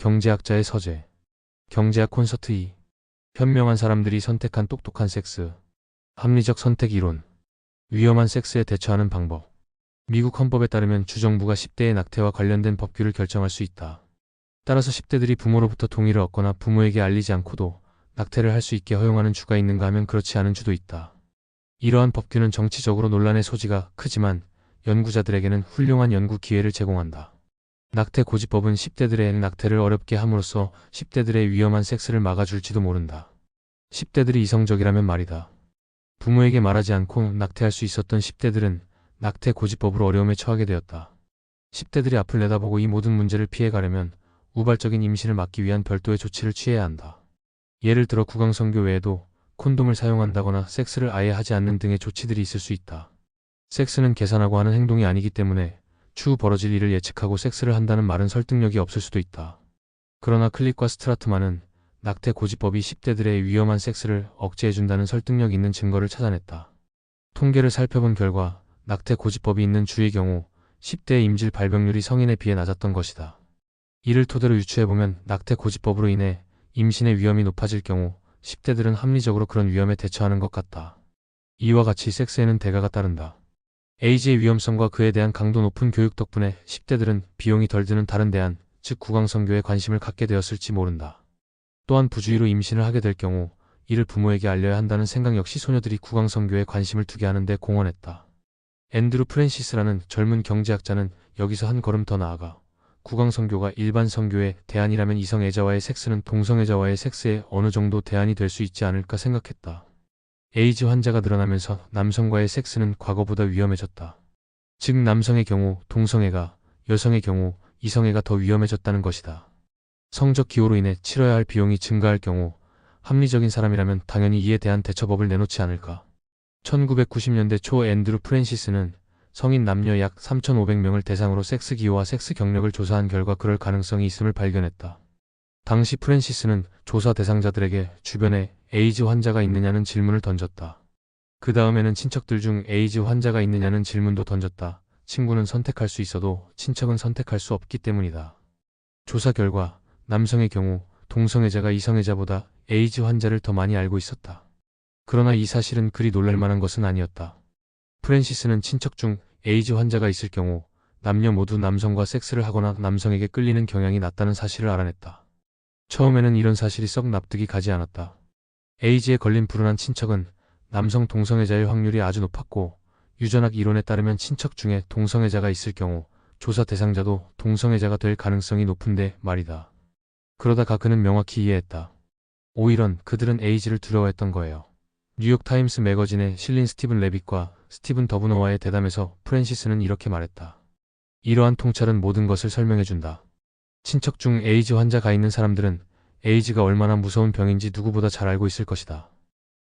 경제학자의 서재. 경제학 콘서트 2. 현명한 사람들이 선택한 똑똑한 섹스. 합리적 선택 이론. 위험한 섹스에 대처하는 방법. 미국 헌법에 따르면 주정부가 10대의 낙태와 관련된 법규를 결정할 수 있다. 따라서 10대들이 부모로부터 동의를 얻거나 부모에게 알리지 않고도 낙태를 할 수 있게 허용하는 주가 있는가 하면 그렇지 않은 주도 있다. 이러한 법규는 정치적으로 논란의 소지가 크지만 연구자들에게는 훌륭한 연구 기회를 제공한다. 낙태 고지법은 10대들의 낙태를 어렵게 함으로써 10대들의 위험한 섹스를 막아줄지도 모른다. 10대들이 이성적이라면 말이다. 부모에게 말하지 않고 낙태할 수 있었던 10대들은 낙태 고지법으로 어려움에 처하게 되었다. 10대들이 앞을 내다보고 이 모든 문제를 피해가려면 우발적인 임신을 막기 위한 별도의 조치를 취해야 한다. 예를 들어 구강성교 외에도 콘돔을 사용한다거나 섹스를 아예 하지 않는 등의 조치들이 있을 수 있다. 섹스는 계산하고 하는 행동이 아니기 때문에 추후 벌어질 일을 예측하고 섹스를 한다는 말은 설득력이 없을 수도 있다. 그러나 클릭과 스트라트만은 낙태 고지법이 10대들의 위험한 섹스를 억제해준다는 설득력 있는 증거를 찾아냈다. 통계를 살펴본 결과 낙태 고지법이 있는 주의 경우 10대의 임질 발병률이 성인에 비해 낮았던 것이다. 이를 토대로 유추해보면 낙태 고지법으로 인해 임신의 위험이 높아질 경우 10대들은 합리적으로 그런 위험에 대처하는 것 같다. 이와 같이 섹스에는 대가가 따른다. 에이즈의 위험성과 그에 대한 강도 높은 교육 덕분에 10대들은 비용이 덜 드는 다른 대안, 즉 구강성교에 관심을 갖게 되었을지 모른다. 또한 부주의로 임신을 하게 될 경우 이를 부모에게 알려야 한다는 생각 역시 소녀들이 구강성교에 관심을 두게 하는 데 공헌했다. 앤드루 프랜시스라는 젊은 경제학자는 여기서 한 걸음 더 나아가 구강성교가 일반 성교의 대안이라면 이성애자와의 섹스는 동성애자와의 섹스에 어느 정도 대안이 될 수 있지 않을까 생각했다. 에이즈 환자가 늘어나면서 남성과의 섹스는 과거보다 위험해졌다. 즉 남성의 경우 동성애가, 여성의 경우 이성애가 더 위험해졌다는 것이다. 성적 기호로 인해 치러야 할 비용이 증가할 경우 합리적인 사람이라면 당연히 이에 대한 대처법을 내놓지 않을까. 1990년대 초 앤드루 프랜시스는 성인 남녀 약 3,500명을 대상으로 섹스 기호와 섹스 경력을 조사한 결과 그럴 가능성이 있음을 발견했다. 당시 프랜시스는 조사 대상자들에게 주변에 에이즈 환자가 있느냐는 질문을 던졌다. 그 다음에는 친척들 중 에이즈 환자가 있느냐는 질문도 던졌다. 친구는 선택할 수 있어도 친척은 선택할 수 없기 때문이다. 조사 결과 남성의 경우 동성애자가 이성애자보다 에이즈 환자를 더 많이 알고 있었다. 그러나 이 사실은 그리 놀랄만한 것은 아니었다. 프랜시스는 친척 중 에이즈 환자가 있을 경우 남녀 모두 남성과 섹스를 하거나 남성에게 끌리는 경향이 낮다는 사실을 알아냈다. 처음에는 이런 사실이 썩 납득이 가지 않았다. 에이즈에 걸린 불운한 친척은 남성 동성애자의 확률이 아주 높았고 유전학 이론에 따르면 친척 중에 동성애자가 있을 경우 조사 대상자도 동성애자가 될 가능성이 높은데 말이다. 그러다가 그는 명확히 이해했다. 오히려 그들은 에이즈를 두려워했던 거예요. 뉴욕타임스 매거진에 실린 스티븐 레빗과 스티븐 더브노와의 대담에서 프랜시스는 이렇게 말했다. 이러한 통찰은 모든 것을 설명해준다. 친척 중 에이즈 환자가 있는 사람들은 에이즈가 얼마나 무서운 병인지 누구보다 잘 알고 있을 것이다.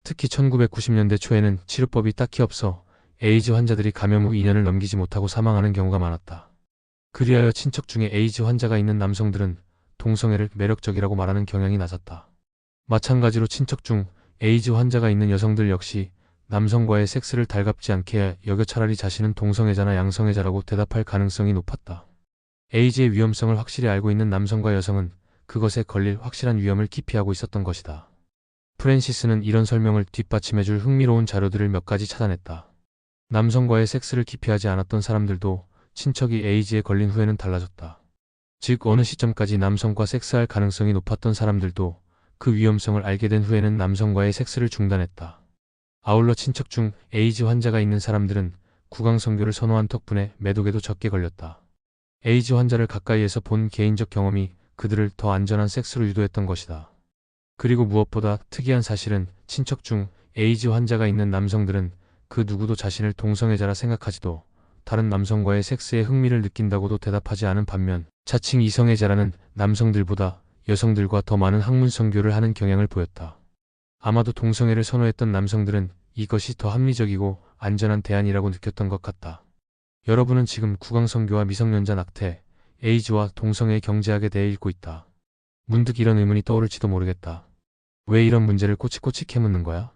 특히 1990년대 초에는 치료법이 딱히 없어 에이즈 환자들이 감염 후 2년을 넘기지 못하고 사망하는 경우가 많았다. 그리하여 친척 중에 에이즈 환자가 있는 남성들은 동성애를 매력적이라고 말하는 경향이 낮았다. 마찬가지로 친척 중 에이즈 환자가 있는 여성들 역시 남성과의 섹스를 달갑지 않게 여겨 차라리 자신은 동성애자나 양성애자라고 대답할 가능성이 높았다. 에이즈의 위험성을 확실히 알고 있는 남성과 여성은 그것에 걸릴 확실한 위험을 기피하고 있었던 것이다. 프랜시스는 이런 설명을 뒷받침해줄 흥미로운 자료들을 몇 가지 찾아냈다. 남성과의 섹스를 기피하지 않았던 사람들도 친척이 에이즈에 걸린 후에는 달라졌다. 즉 어느 시점까지 남성과 섹스할 가능성이 높았던 사람들도 그 위험성을 알게 된 후에는 남성과의 섹스를 중단했다. 아울러 친척 중 에이즈 환자가 있는 사람들은 구강성교를 선호한 덕분에 매독에도 적게 걸렸다. 에이즈 환자를 가까이에서 본 개인적 경험이 그들을 더 안전한 섹스로 유도했던 것이다. 그리고 무엇보다 특이한 사실은 친척 중 에이즈 환자가 있는 남성들은 그 누구도 자신을 동성애자라 생각하지도 다른 남성과의 섹스에 흥미를 느낀다고도 대답하지 않은 반면 자칭 이성애자라는 남성들보다 여성들과 더 많은 학문성교를 하는 경향을 보였다. 아마도 동성애를 선호했던 남성들은 이것이 더 합리적이고 안전한 대안이라고 느꼈던 것 같다. 여러분은 지금 구강성교와 미성년자 낙태, 에이즈와 동성애의 경제학에 대해 읽고 있다. 문득 이런 의문이 떠오를지도 모르겠다. 왜 이런 문제를 꼬치꼬치 캐묻는 거야?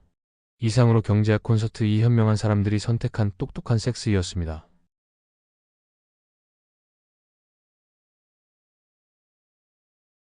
이상으로 경제학 콘서트 이 현명한 사람들이 선택한 똑똑한 섹스이었습니다.